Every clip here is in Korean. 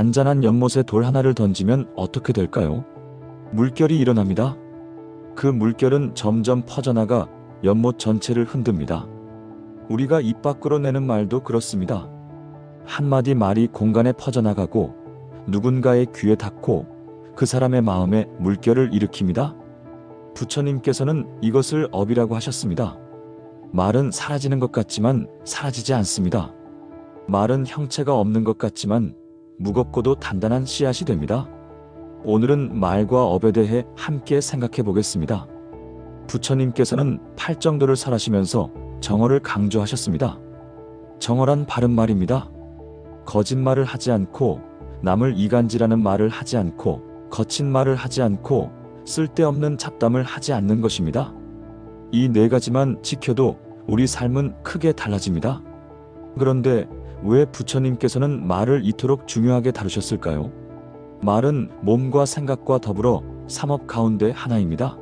잔잔한 연못에 돌 하나를 던지면 어떻게 될까요? 물결이 일어납니다. 그 물결은 점점 퍼져나가 연못 전체를 흔듭니다. 우리가 입 밖으로 내는 말도 그렇습니다. 한마디 말이 공간에 퍼져나가고 누군가의 귀에 닿고 그 사람의 마음에 물결을 일으킵니다. 부처님께서는 이것을 업이라고 하셨습니다. 말은 사라지는 것 같지만 사라지지 않습니다. 말은 형체가 없는 것 같지만 무겁고도 단단한 씨앗이 됩니다. 오늘은 말과 업에 대해 함께 생각해 보겠습니다. 부처님께서는 팔정도를 설하시면서 정어를 강조하셨습니다. 정어란 바른 말입니다. 거짓말을 하지 않고 남을 이간질하는 말을 하지 않고 거친 말을 하지 않고 쓸데없는 잡담을 하지 않는 것입니다. 이 네 가지만 지켜도 우리 삶은 크게 달라집니다. 그런데 왜 부처님께서는 말을 이토록 중요하게 다루셨을까요? 말은 몸과 생각과 더불어 삼업 가운데 하나입니다.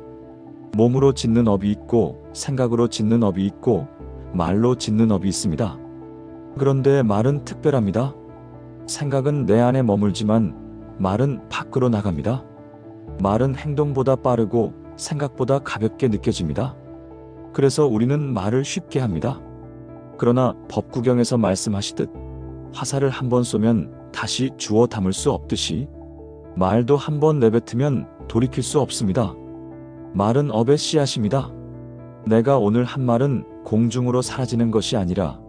몸으로 짓는 업이 있고 생각으로 짓는 업이 있고 말로 짓는 업이 있습니다. 그런데 말은 특별합니다. 생각은 내 안에 머물지만 말은 밖으로 나갑니다. 말은 행동보다 빠르고 생각보다 가볍게 느껴집니다. 그래서 우리는 말을 쉽게 합니다. 그러나 법구경에서 말씀하시듯 화살을 한 번 쏘면 다시 주워 담을 수 없듯이 말도 한 번 내뱉으면 돌이킬 수 없습니다. 말은 업의 씨앗입니다. 내가 오늘 한 말은 공중으로 사라지는 것이 아니라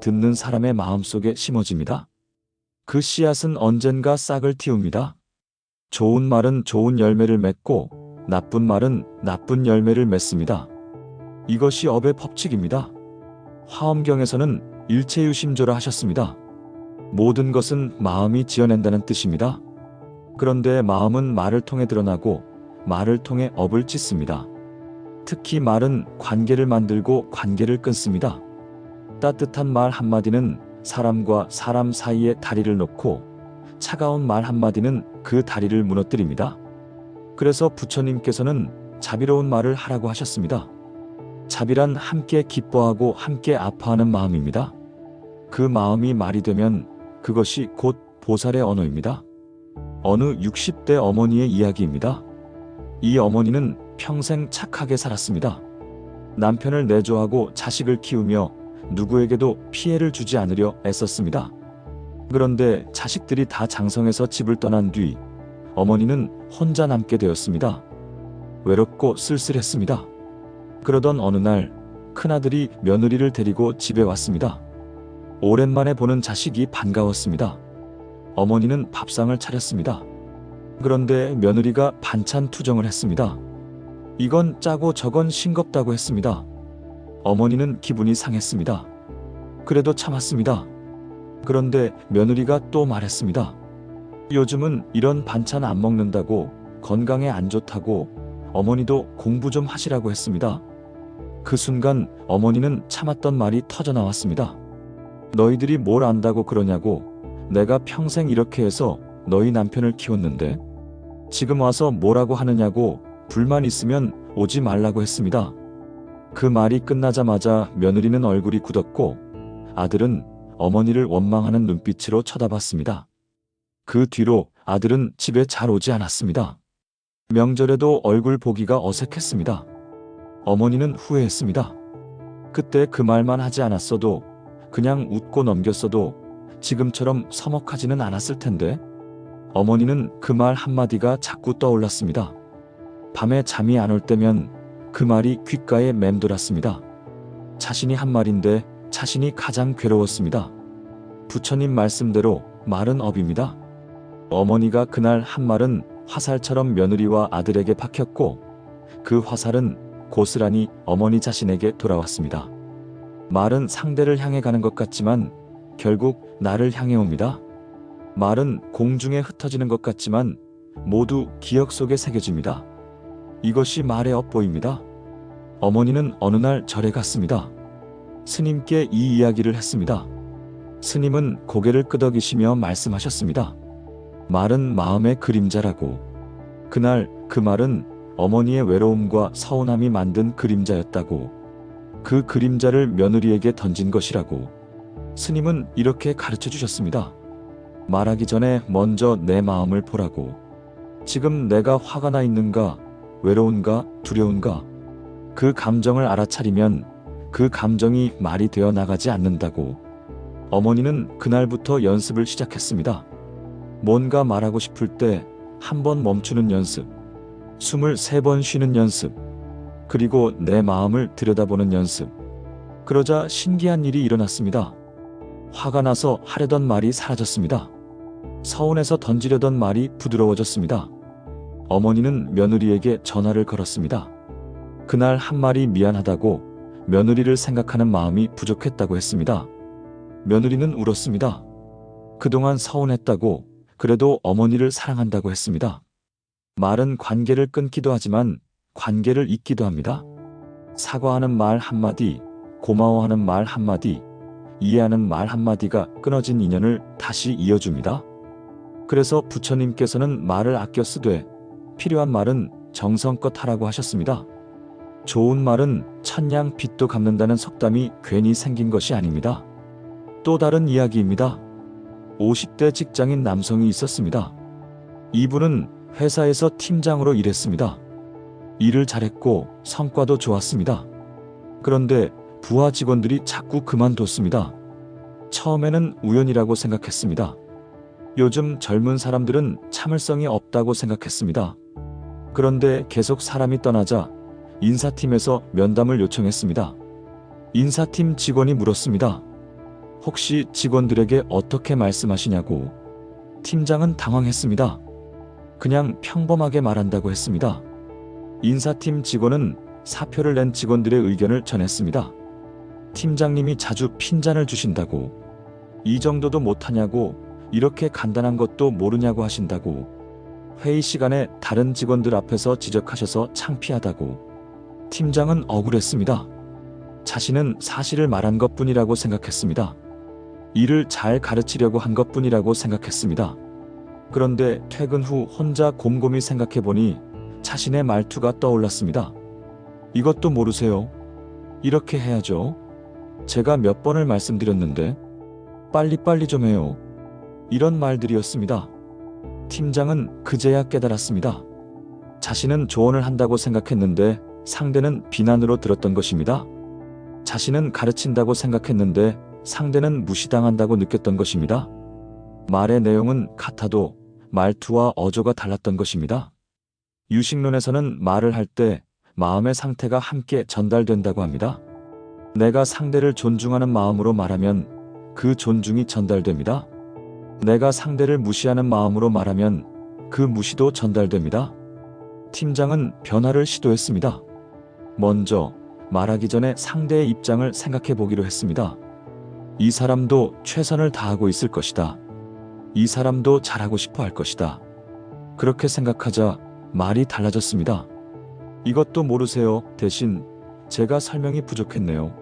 듣는 사람의 마음속에 심어집니다. 그 씨앗은 언젠가 싹을 틔웁니다. 좋은 말은 좋은 열매를 맺고 나쁜 말은 나쁜 열매를 맺습니다. 이것이 업의 법칙입니다. 화엄경에서는 일체유심조라 하셨습니다. 모든 것은 마음이 지어낸다는 뜻입니다. 그런데 마음은 말을 통해 드러나고 말을 통해 업을 짓습니다. 특히 말은 관계를 만들고 관계를 끊습니다. 따뜻한 말 한마디는 사람과 사람 사이에 다리를 놓고 차가운 말 한마디는 그 다리를 무너뜨립니다. 그래서 부처님께서는 자비로운 말을 하라고 하셨습니다. 자비란 함께 기뻐하고 함께 아파하는 마음입니다. 그 마음이 말이 되면 그것이 곧 보살의 언어입니다. 어느 60대 어머니의 이야기입니다. 이 어머니는 평생 착하게 살았습니다. 남편을 내조하고 자식을 키우며 누구에게도 피해를 주지 않으려 애썼습니다. 그런데 자식들이 다 장성해서 집을 떠난 뒤 어머니는 혼자 남게 되었습니다. 외롭고 쓸쓸했습니다. 그러던 어느 날 큰아들이 며느리를 데리고 집에 왔습니다. 오랜만에 보는 자식이 반가웠습니다. 어머니는 밥상을 차렸습니다. 그런데 며느리가 반찬 투정을 했습니다. 이건 짜고 저건 싱겁다고 했습니다. 어머니는 기분이 상했습니다. 그래도 참았습니다. 그런데 며느리가 또 말했습니다. 요즘은 이런 반찬 안 먹는다고 건강에 안 좋다고 어머니도 공부 좀 하시라고 했습니다. 그 순간 어머니는 참았던 말이 터져 나왔습니다. 너희들이 뭘 안다고 그러냐고 내가 평생 이렇게 해서 너희 남편을 키웠는데 지금 와서 뭐라고 하느냐고 불만 있으면 오지 말라고 했습니다. 그 말이 끝나자마자 며느리는 얼굴이 굳었고 아들은 어머니를 원망하는 눈빛으로 쳐다봤습니다. 그 뒤로 아들은 집에 잘 오지 않았습니다. 명절에도 얼굴 보기가 어색했습니다. 어머니는 후회했습니다. 그때 그 말만 하지 않았어도 그냥 웃고 넘겼어도 지금처럼 서먹하지는 않았을 텐데 어머니는 그 말 한마디가 자꾸 떠올랐습니다. 밤에 잠이 안 올 때면 그 말이 귓가에 맴돌았습니다. 자신이 한 말인데 자신이 가장 괴로웠습니다. 부처님 말씀대로 말은 업입니다. 어머니가 그날 한 말은 화살처럼 며느리와 아들에게 박혔고 그 화살은 고스란히 어머니 자신에게 돌아왔습니다. 말은 상대를 향해 가는 것 같지만 결국 나를 향해 옵니다. 말은 공중에 흩어지는 것 같지만 모두 기억 속에 새겨집니다. 이것이 말의 업보입니다. 어머니는 어느 날 절에 갔습니다. 스님께 이 이야기를 했습니다. 스님은 고개를 끄덕이시며 말씀하셨습니다. 말은 마음의 그림자라고. 그날 그 말은 어머니의 외로움과 서운함이 만든 그림자였다고. 그 그림자를 며느리에게 던진 것이라고. 스님은 이렇게 가르쳐 주셨습니다. 말하기 전에 먼저 내 마음을 보라고. 지금 내가 화가 나 있는가, 외로운가, 두려운가. 그 감정을 알아차리면 그 감정이 말이 되어 나가지 않는다고. 어머니는 그날부터 연습을 시작했습니다. 뭔가 말하고 싶을 때 한 번 멈추는 연습, 숨을 세번 쉬는 연습, 그리고 내 마음을 들여다보는 연습. 그러자 신기한 일이 일어났습니다. 화가 나서 하려던 말이 사라졌습니다. 서운해서 던지려던 말이 부드러워졌습니다. 어머니는 며느리에게 전화를 걸었습니다. 그날 한 말이 미안하다고 며느리를 생각하는 마음이 부족했다고 했습니다. 며느리는 울었습니다. 그동안 서운했다고 그래도 어머니를 사랑한다고 했습니다. 말은 관계를 끊기도 하지만 관계를 잇기도 합니다. 사과하는 말 한마디, 고마워하는 말 한마디, 이해하는 말 한마디가 끊어진 인연을 다시 이어줍니다. 그래서 부처님께서는 말을 아껴 쓰되 필요한 말은 정성껏 하라고 하셨습니다. 좋은 말은 천냥 빚도 갚는다는 속담이 괜히 생긴 것이 아닙니다. 또 다른 이야기입니다. 50대 직장인 남성이 있었습니다. 이분은 회사에서 팀장으로 일했습니다. 일을 잘했고 성과도 좋았습니다. 그런데 부하 직원들이 자꾸 그만뒀습니다. 처음에는 우연이라고 생각했습니다. 요즘 젊은 사람들은 참을성이 없다고 생각했습니다. 그런데 계속 사람이 떠나자 인사팀에서 면담을 요청했습니다. 인사팀 직원이 물었습니다. 혹시 직원들에게 어떻게 말씀하시냐고. 팀장은 당황했습니다. 그냥 평범하게 말한다고 했습니다. 인사팀 직원은 사표를 낸 직원들의 의견을 전했습니다. 팀장님이 자주 핀잔을 주신다고. 이 정도도 못하냐고. 이렇게 간단한 것도 모르냐고 하신다고. 회의 시간에 다른 직원들 앞에서 지적하셔서 창피하다고. 팀장은 억울했습니다. 자신은 사실을 말한 것 뿐이라고 생각했습니다. 일을 잘 가르치려고 한 것 뿐이라고 생각했습니다. 그런데 퇴근 후 혼자 곰곰이 생각해 보니 자신의 말투가 떠올랐습니다. 이것도 모르세요? 이렇게 해야죠. 제가 몇 번을 말씀드렸는데 빨리빨리 좀 해요. 이런 말들이었습니다. 팀장은 그제야 깨달았습니다. 자신은 조언을 한다고 생각했는데 상대는 비난으로 들었던 것입니다. 자신은 가르친다고 생각했는데 상대는 무시당한다고 느꼈던 것입니다. 말의 내용은 같아도 말투와 어조가 달랐던 것입니다. 유식론에서는 말을 할 때 마음의 상태가 함께 전달된다고 합니다. 내가 상대를 존중하는 마음으로 말하면 그 존중이 전달됩니다. 내가 상대를 무시하는 마음으로 말하면 그 무시도 전달됩니다. 팀장은 변화를 시도했습니다. 먼저 말하기 전에 상대의 입장을 생각해 보기로 했습니다. 이 사람도 최선을 다하고 있을 것이다. 이 사람도 잘하고 싶어 할 것이다. 그렇게 생각하자 말이 달라졌습니다. 이것도 모르세요. 대신 제가 설명이 부족했네요.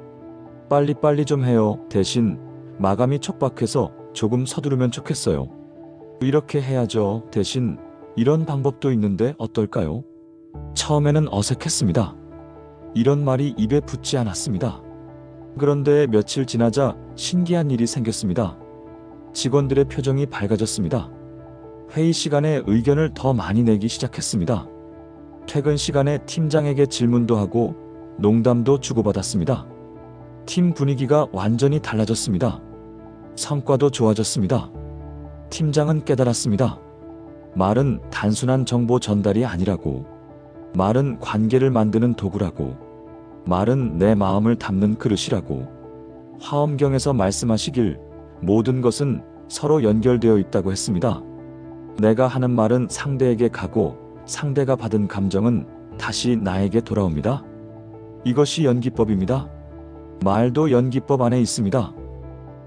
빨리빨리 좀 해요. 대신 마감이 촉박해서 조금 서두르면 좋겠어요. 이렇게 해야죠. 대신 이런 방법도 있는데 어떨까요? 처음에는 어색했습니다. 이런 말이 입에 붙지 않았습니다. 그런데 며칠 지나자 신기한 일이 생겼습니다. 직원들의 표정이 밝아졌습니다. 회의 시간에 의견을 더 많이 내기 시작했습니다. 퇴근 시간에 팀장에게 질문도 하고 농담도 주고받았습니다. 팀 분위기가 완전히 달라졌습니다. 성과도 좋아졌습니다. 팀장은 깨달았습니다. 말은 단순한 정보 전달이 아니라고. 말은 관계를 만드는 도구라고. 말은 내 마음을 담는 그릇이라고. 화엄경에서 말씀하시길 모든 것은 서로 연결되어 있다고 했습니다. 내가 하는 말은 상대에게 가고 상대가 받은 감정은 다시 나에게 돌아옵니다. 이것이 연기법입니다. 말도 연기법 안에 있습니다.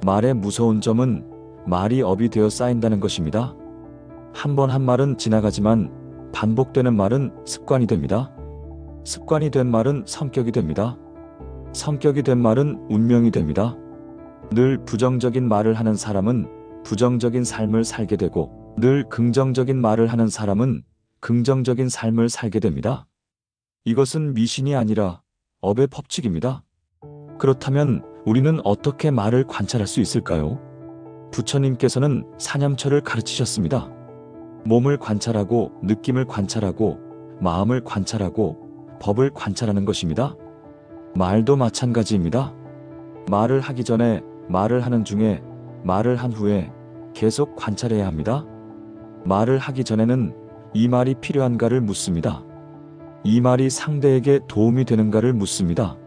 말의 무서운 점은 말이 업이 되어 쌓인다는 것입니다. 한 번한 말은 지나가지만 반복되는 말은 습관이 됩니다. 습관이 된 말은 성격이 됩니다. 성격이 된 말은 운명이 됩니다. 늘 부정적인 말을 하는 사람은 부정적인 삶을 살게 되고 늘 긍정적인 말을 하는 사람은 긍정적인 삶을 살게 됩니다. 이것은 미신이 아니라 업의 법칙입니다. 그렇다면 우리는 어떻게 말을 관찰할 수 있을까요? 부처님께서는 사념처를 가르치셨습니다. 몸을 관찰하고 느낌을 관찰하고 마음을 관찰하고 법을 관찰하는 것입니다. 말도 마찬가지입니다. 말을 하기 전에 말을 하는 중에 말을 한 후에 계속 관찰해야 합니다. 말을 하기 전에는 이 말이 필요한가를 묻습니다. 이 말이 상대에게 도움이 되는가를 묻습니다.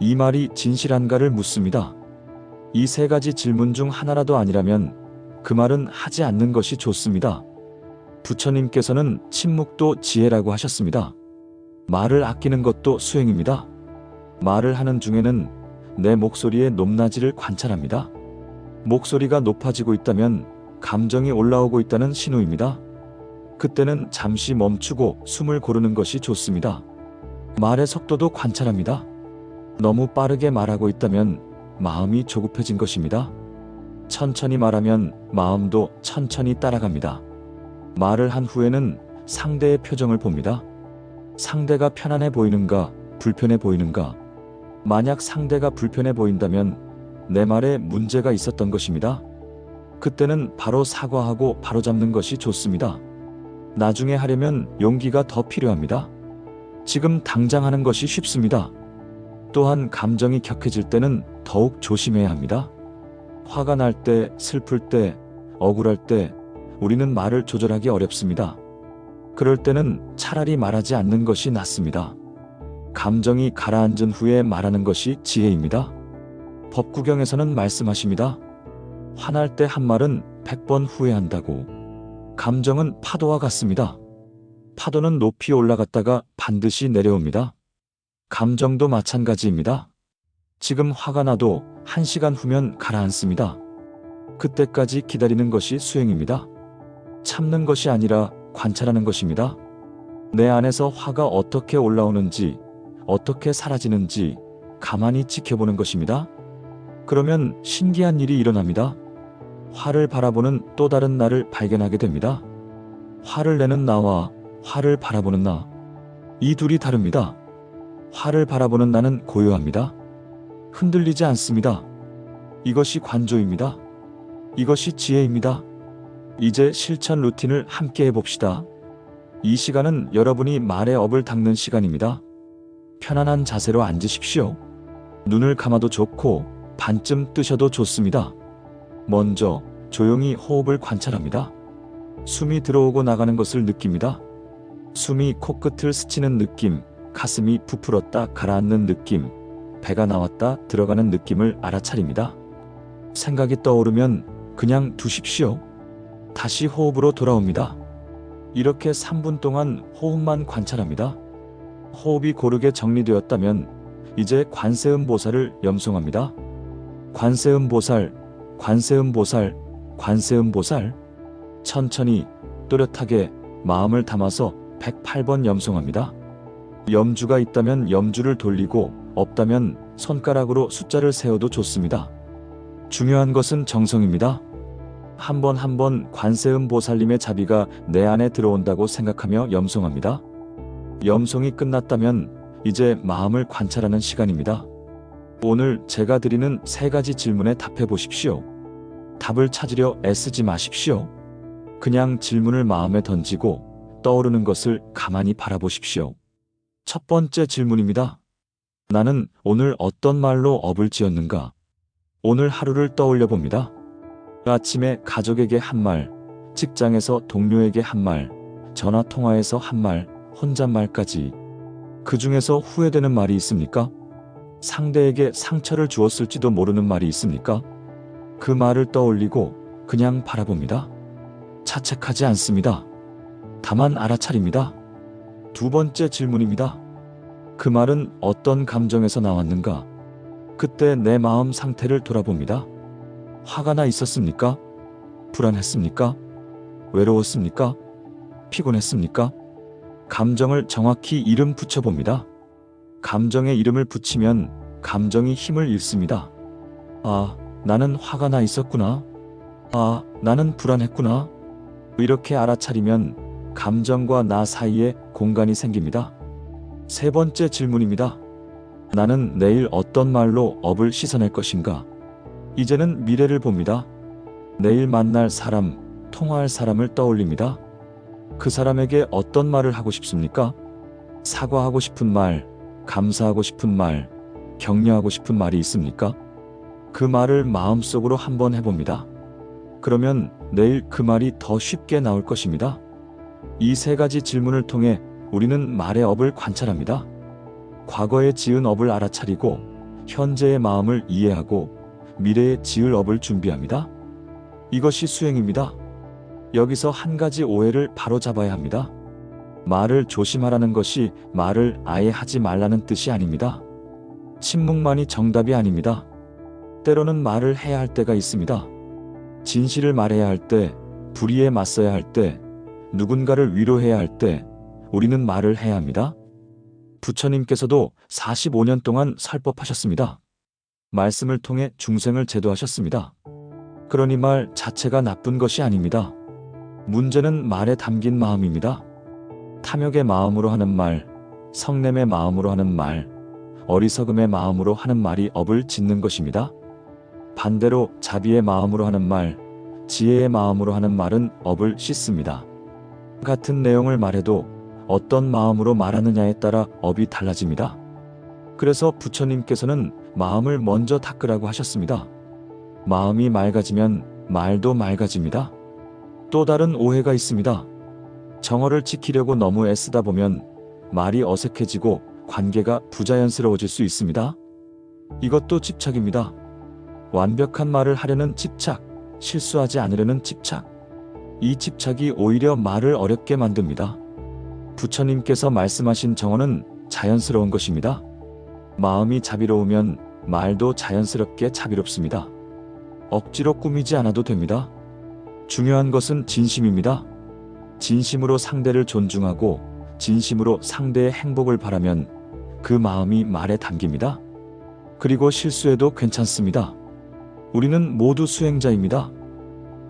이 말이 진실한가를 묻습니다. 이 세 가지 질문 중 하나라도 아니라면 그 말은 하지 않는 것이 좋습니다. 부처님께서는 침묵도 지혜라고 하셨습니다. 말을 아끼는 것도 수행입니다. 말을 하는 중에는 내 목소리의 높낮이를 관찰합니다. 목소리가 높아지고 있다면 감정이 올라오고 있다는 신호입니다. 그때는 잠시 멈추고 숨을 고르는 것이 좋습니다. 말의 속도도 관찰합니다. 너무 빠르게 말하고 있다면 마음이 조급해진 것입니다. 천천히 말하면 마음도 천천히 따라갑니다. 말을 한 후에는 상대의 표정을 봅니다. 상대가 편안해 보이는가, 불편해 보이는가. 만약 상대가 불편해 보인다면 내 말에 문제가 있었던 것입니다. 그때는 바로 사과하고 바로잡는 것이 좋습니다. 나중에 하려면 용기가 더 필요합니다. 지금 당장 하는 것이 쉽습니다. 또한 감정이 격해질 때는 더욱 조심해야 합니다. 화가 날 때, 슬플 때, 억울할 때 우리는 말을 조절하기 어렵습니다. 그럴 때는 차라리 말하지 않는 것이 낫습니다. 감정이 가라앉은 후에 말하는 것이 지혜입니다. 법구경에서는 말씀하십니다. 화날 때 한 말은 100번 후회한다고. 감정은 파도와 같습니다. 파도는 높이 올라갔다가 반드시 내려옵니다. 감정도 마찬가지입니다. 지금 화가 나도 한 시간 후면 가라앉습니다. 그때까지 기다리는 것이 수행입니다. 참는 것이 아니라 관찰하는 것입니다. 내 안에서 화가 어떻게 올라오는지, 어떻게 사라지는지 가만히 지켜보는 것입니다. 그러면 신기한 일이 일어납니다. 화를 바라보는 또 다른 나를 발견하게 됩니다. 화를 내는 나와 화를 바라보는 나. 이 둘이 다릅니다. 화를 바라보는 나는 고요합니다. 흔들리지 않습니다. 이것이 관조입니다. 이것이 지혜입니다. 이제 실천 루틴을 함께 해봅시다. 이 시간은 여러분이 말의 업을 닦는 시간입니다. 편안한 자세로 앉으십시오. 눈을 감아도 좋고 반쯤 뜨셔도 좋습니다. 먼저 조용히 호흡을 관찰합니다. 숨이 들어오고 나가는 것을 느낍니다. 숨이 코끝을 스치는 느낌, 가슴이 부풀었다 가라앉는 느낌, 배가 나왔다 들어가는 느낌을 알아차립니다. 생각이 떠오르면 그냥 두십시오. 다시 호흡으로 돌아옵니다. 이렇게 3분 동안 호흡만 관찰합니다. 호흡이 고르게 정리되었다면 이제 관세음 보살을 염송합니다. 관세음 보살, 관세음 보살, 관세음 보살. 천천히 또렷하게 마음을 담아서 108번 염송합니다. 염주가 있다면 염주를 돌리고 없다면 손가락으로 숫자를 세워도 좋습니다. 중요한 것은 정성입니다. 한 번 한 번 관세음 보살님의 자비가 내 안에 들어온다고 생각하며 염송합니다. 염송이 끝났다면 이제 마음을 관찰하는 시간입니다. 오늘 제가 드리는 세 가지 질문에 답해 보십시오. 답을 찾으려 애쓰지 마십시오. 그냥 질문을 마음에 던지고 떠오르는 것을 가만히 바라보십시오. 첫 번째 질문입니다. 나는 오늘 어떤 말로 업을 지었는가? 오늘 하루를 떠올려 봅니다. 아침에 가족에게 한 말, 직장에서 동료에게 한 말, 전화 통화에서 한 말, 혼잣말까지. 그 중에서 후회되는 말이 있습니까? 상대에게 상처를 주었을지도 모르는 말이 있습니까? 그 말을 떠올리고 그냥 바라봅니다. 자책하지 않습니다. 다만 알아차립니다. 두 번째 질문입니다. 그 말은 어떤 감정에서 나왔는가? 그때 내 마음 상태를 돌아봅니다. 화가 나 있었습니까? 불안했습니까? 외로웠습니까? 피곤했습니까? 감정을 정확히 이름 붙여봅니다. 감정에 이름을 붙이면 감정이 힘을 잃습니다. 아, 나는 화가 나 있었구나. 아, 나는 불안했구나. 이렇게 알아차리면 감정과 나 사이에 공간이 생깁니다. 세 번째 질문입니다. 나는 내일 어떤 말로 업을 씻어낼 것인가? 이제는 미래를 봅니다. 내일 만날 사람, 통화할 사람을 떠올립니다. 그 사람에게 어떤 말을 하고 싶습니까? 사과하고 싶은 말, 감사하고 싶은 말, 격려하고 싶은 말이 있습니까? 그 말을 마음속으로 한번 해봅니다. 그러면 내일 그 말이 더 쉽게 나올 것입니다. 이 세 가지 질문을 통해 우리는 말의 업을 관찰합니다. 과거에 지은 업을 알아차리고 현재의 마음을 이해하고 미래에 지을 업을 준비합니다. 이것이 수행입니다. 여기서 한 가지 오해를 바로 잡아야 합니다. 말을 조심하라는 것이 말을 아예 하지 말라는 뜻이 아닙니다. 침묵만이 정답이 아닙니다. 때로는 말을 해야 할 때가 있습니다. 진실을 말해야 할 때, 불의에 맞서야 할 때, 누군가를 위로해야 할 때, 우리는 말을 해야 합니다. 부처님께서도 45년 동안 설법하셨습니다. 말씀을 통해 중생을 제도하셨습니다. 그러니 말 자체가 나쁜 것이 아닙니다. 문제는 말에 담긴 마음입니다. 탐욕의 마음으로 하는 말, 성냄의 마음으로 하는 말, 어리석음의 마음으로 하는 말이 업을 짓는 것입니다. 반대로 자비의 마음으로 하는 말, 지혜의 마음으로 하는 말은 업을 씻습니다. 같은 내용을 말해도 어떤 마음으로 말하느냐에 따라 업이 달라집니다. 그래서 부처님께서는 마음을 먼저 닦으라고 하셨습니다. 마음이 맑아지면 말도 맑아집니다. 또 다른 오해가 있습니다. 정어를 지키려고 너무 애쓰다 보면 말이 어색해지고 관계가 부자연스러워질 수 있습니다. 이것도 집착입니다. 완벽한 말을 하려는 집착, 실수하지 않으려는 집착. 이 집착이 오히려 말을 어렵게 만듭니다. 부처님께서 말씀하신 정어는 자연스러운 것입니다. 마음이 자비로우면 말도 자연스럽게 자비롭습니다. 억지로 꾸미지 않아도 됩니다. 중요한 것은 진심입니다. 진심으로 상대를 존중하고 진심으로 상대의 행복을 바라면 그 마음이 말에 담깁니다. 그리고 실수해도 괜찮습니다. 우리는 모두 수행자입니다.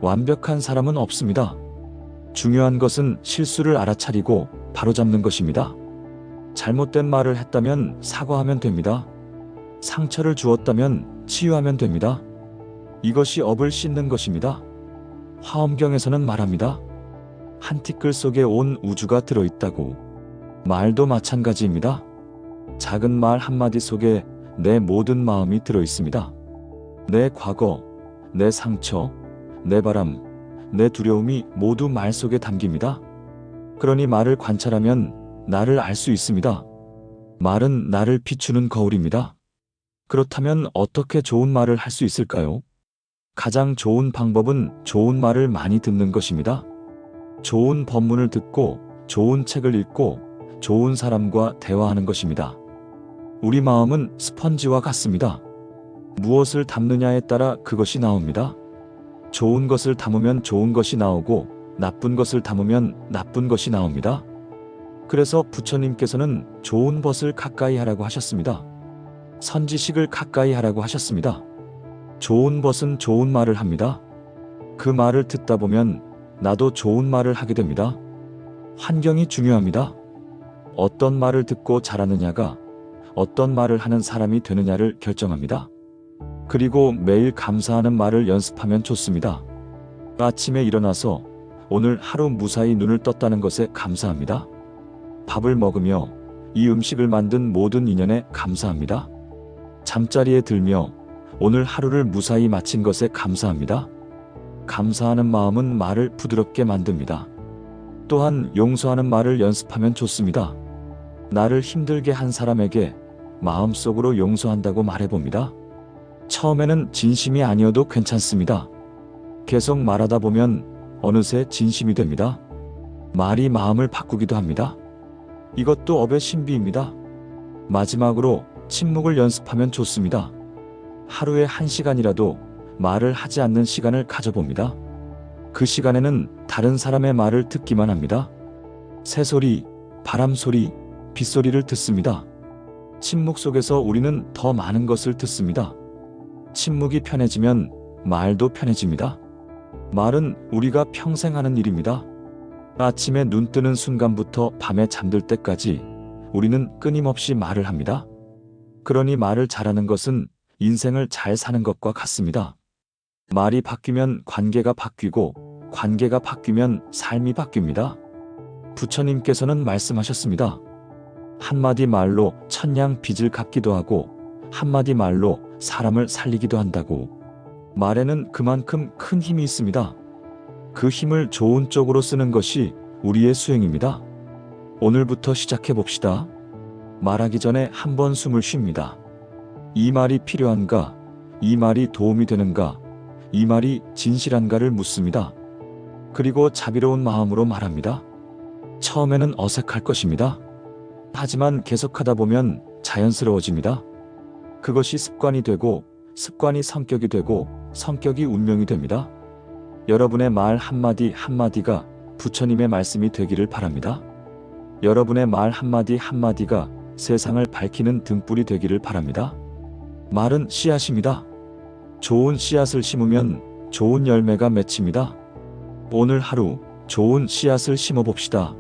완벽한 사람은 없습니다. 중요한 것은 실수를 알아차리고 바로잡는 것입니다. 잘못된 말을 했다면 사과하면 됩니다. 상처를 주었다면 치유하면 됩니다. 이것이 업을 씻는 것입니다. 화엄경에서는 말합니다. 한 티끌 속에 온 우주가 들어있다고. 말도 마찬가지입니다. 작은 말 한마디 속에 내 모든 마음이 들어있습니다. 내 과거, 내 상처, 내 바람, 내 두려움이 모두 말 속에 담깁니다. 그러니 말을 관찰하면 나를 알 수 있습니다. 말은 나를 비추는 거울입니다. 그렇다면 어떻게 좋은 말을 할 수 있을까요? 가장 좋은 방법은 좋은 말을 많이 듣는 것입니다. 좋은 법문을 듣고 좋은 책을 읽고 좋은 사람과 대화하는 것입니다. 우리 마음은 스펀지와 같습니다. 무엇을 담느냐에 따라 그것이 나옵니다. 좋은 것을 담으면 좋은 것이 나오고 나쁜 것을 담으면 나쁜 것이 나옵니다. 그래서 부처님께서는 좋은 벗을 가까이 하라고 하셨습니다. 선지식을 가까이 하라고 하셨습니다. 좋은 벗은 좋은 말을 합니다. 그 말을 듣다 보면 나도 좋은 말을 하게 됩니다. 환경이 중요합니다. 어떤 말을 듣고 자라느냐가 어떤 말을 하는 사람이 되느냐를 결정합니다. 그리고 매일 감사하는 말을 연습하면 좋습니다. 아침에 일어나서 오늘 하루 무사히 눈을 떴다는 것에 감사합니다. 밥을 먹으며 이 음식을 만든 모든 인연에 감사합니다. 잠자리에 들며 오늘 하루를 무사히 마친 것에 감사합니다. 감사하는 마음은 말을 부드럽게 만듭니다. 또한 용서하는 말을 연습하면 좋습니다. 나를 힘들게 한 사람에게 마음속으로 용서한다고 말해봅니다. 처음에는 진심이 아니어도 괜찮습니다. 계속 말하다 보면 어느새 진심이 됩니다. 말이 마음을 바꾸기도 합니다. 이것도 업의 신비입니다. 마지막으로 침묵을 연습하면 좋습니다. 하루에 한 시간이라도 말을 하지 않는 시간을 가져봅니다. 그 시간에는 다른 사람의 말을 듣기만 합니다. 새소리, 바람소리, 빗소리를 듣습니다. 침묵 속에서 우리는 더 많은 것을 듣습니다. 침묵이 편해지면 말도 편해집니다. 말은 우리가 평생 하는 일입니다. 아침에 눈 뜨는 순간부터 밤에 잠들 때까지 우리는 끊임없이 말을 합니다. 그러니 말을 잘하는 것은 인생을 잘 사는 것과 같습니다. 말이 바뀌면 관계가 바뀌고 관계가 바뀌면 삶이 바뀝니다. 부처님께서는 말씀하셨습니다. 한마디 말로 천냥 빚을 갚기도 하고 한마디 말로 사람을 살리기도 한다고. 말에는 그만큼 큰 힘이 있습니다. 그 힘을 좋은 쪽으로 쓰는 것이 우리의 수행입니다. 오늘부터 시작해 봅시다. 말하기 전에 한번 숨을 쉽니다. 이 말이 필요한가? 이 말이 도움이 되는가? 이 말이 진실한가를 묻습니다. 그리고 자비로운 마음으로 말합니다. 처음에는 어색할 것입니다. 하지만 계속하다 보면 자연스러워집니다. 그것이 습관이 되고 습관이 성격이 되고 성격이 운명이 됩니다. 여러분의 말 한마디 한마디가 부처님의 말씀이 되기를 바랍니다. 여러분의 말 한마디 한마디가 세상을 밝히는 등불이 되기를 바랍니다. 말은 씨앗입니다. 좋은 씨앗을 심으면 좋은 열매가 맺힙니다. 오늘 하루 좋은 씨앗을 심어봅시다.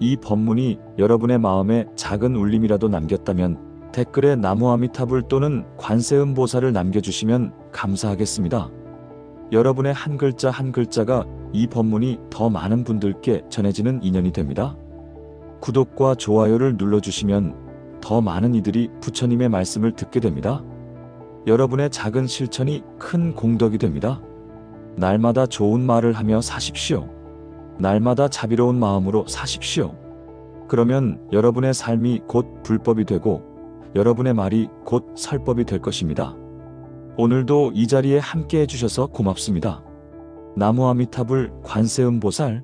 이 법문이 여러분의 마음에 작은 울림이라도 남겼다면 댓글에 나무 아미타불 또는 관세음 보살을 남겨주시면 감사하겠습니다. 여러분의 한 글자 한 글자가 이 법문이 더 많은 분들께 전해지는 인연이 됩니다. 구독과 좋아요를 눌러주시면 더 많은 이들이 부처님의 말씀을 듣게 됩니다. 여러분의 작은 실천이 큰 공덕이 됩니다. 날마다 좋은 말을 하며 사십시오. 날마다 자비로운 마음으로 사십시오. 그러면 여러분의 삶이 곧 불법이 되고 여러분의 말이 곧 설법이 될 것입니다. 오늘도 이 자리에 함께 해주셔서 고맙습니다. 나무 아미타불 관세음 보살